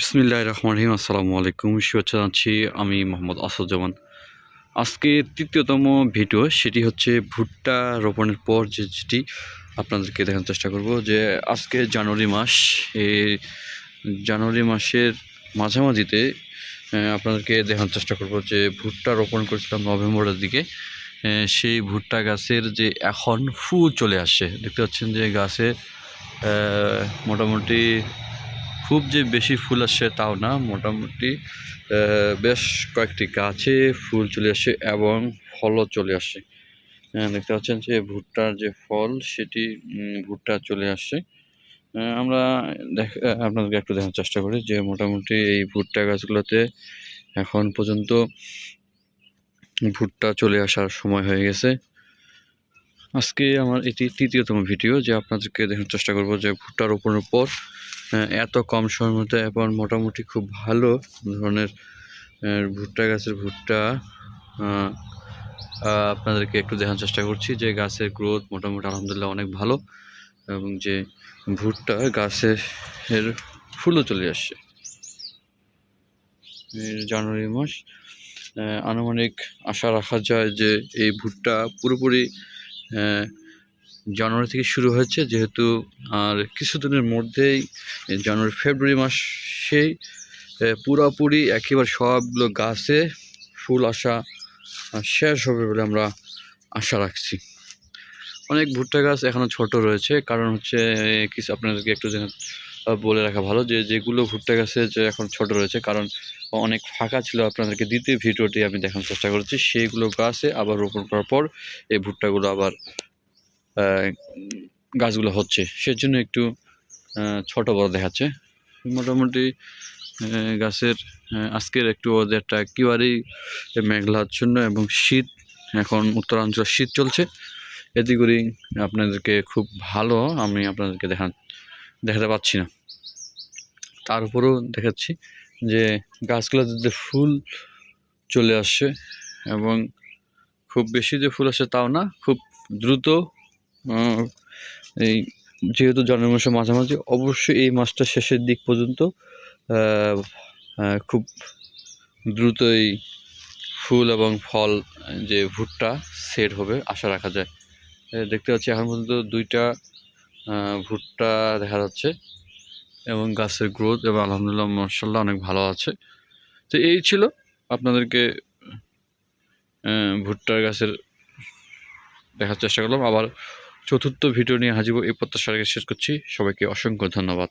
বিসমিল্লাহ রহমান রহিম। আসসালামু আলাইকুম। শুভেচ্ছা জানাচ্ছি আমি মোহাম্মদ আসাদুজ্জামান। আজকে তৃতীয়তম ভিডিও, সেটি হচ্ছে ভুট্টা রোপণের পর যে যেটি আপনাদেরকে দেখানোর চেষ্টা করব যে আজকে জানুয়ারি মাস, এই জানুয়ারি মাসের মাঝামাঝিতে আপনাদেরকে দেখানোর চেষ্টা করব যে ভুট্টা রোপণ করেছিলাম নভেম্বরের দিকে সেই ভুট্টা গাছের যে এখন ফুল চলে আসছে। দেখতে পাচ্ছেন যে গাছে মোটামুটি খুব যে বেশি ফুল আসছে তাও না মোটামুটি বেশ কয়েকটি গাছে ফুল চলে আসে এবং ফলও চলে আসছে আহ, দেখতে পাচ্ছেন যে ভুট্টার যে ফল সেটি ভুট্টা চলে আসছে আমরা দেখ আপনাদেরকে একটু দেখার চেষ্টা করি যে মোটামুটি এই ভুট্টা গাছগুলোতে এখন পর্যন্ত ভুট্টা চলে আসার সময় হয়ে গেছে। আজকে আমার এটি তৃতীয়তম ভিডিও যে আপনাদেরকে দেখার চেষ্টা করব যে ভুট্টা রোপণের পর এত কম সময়ের মধ্যে এবং মোটামুটি খুব ভালো ধরনের ভুট্টা গাছের ভুট্টা আপনাদেরকে একটু দেখার চেষ্টা করছি যে গাছের গ্রোথ মোটামুটি আলহামদুলিল্লাহ অনেক ভালো এবং যে ভুট্টা গাছের এর ফুলও চলে আসছে। জানুয়ারি মাস আনুমানিক আশা রাখা যায় যে এই ভুট্টা পুরোপুরি জানুয়ারি থেকে শুরু হয়েছে যেহেতু আর কিছুদিনের মধ্যেই জানুয়ারি ফেব্রুয়ারি মাসেই পুরাপুরি একেবারে সবগুলো গাছে ফুল আসা শেষ হবে বলে আমরা আশা রাখছি। অনেক ভুট্টা গাছ এখনও ছোট রয়েছে কারণ হচ্ছে কিছু আপনাদেরকে একটু আহ, বলে রাখা ভালো যে যেগুলো ভুট্টা গাছে যে এখন ছোট রয়েছে কারণ অনেক ফাঁকা ছিল আপনাদেরকে দ্বিতীয় ভিডিওটি আমি দেখানোর চেষ্টা করছি সেইগুলো গাছে আবার রোপণ করার পর এই ভুট্টাগুলো আবার গাছগুলো হচ্ছে। সেজন্য একটু আহ, ছোট বড় দেখাচ্ছে। মোটামুটি গাছের আজকের একটু ওদেরটা একেবারেই মেঘলাচ্ছন্ন এবং শীত এখন উত্তরাঞ্চল শীত চলছে। করেই আপনাদেরকে খুব ভালো আমি আপনাদেরকে দেখা দেখাতে পাচ্ছি না। তার উপরেও দেখাচ্ছি যে গাছগুলোতে ফুল চলে আসছে এবং খুব বেশি যে ফুল আসে তাও না, খুব দ্রুত এই যেহেতু জন্মের মাসের মাঝামাঝি, অবশ্যই এই মাসটা শেষের দিক পর্যন্ত খুব দ্রুতই ফুল এবং ফল যে ভুট্টা সেট হবে, আশা রাখা যায়। দেখতে পাচ্ছি এখন পর্যন্ত দুইটা ভুট্টা দেখা যাচ্ছে। এবং গাছের গ্রোথ এবং আলহামদুলিল্লাহ মার্শাল্লাহ অনেক ভালো আছে। তো এই ছিল আপনাদেরকে ভুট্টার গাছের দেখার চেষ্টা করলাম। আবার চতুর্থ ভিডিও নিয়ে হাজিব এই প্রত্যাশা শেষ করছি। সবাইকে অসংখ্য ধন্যবাদ।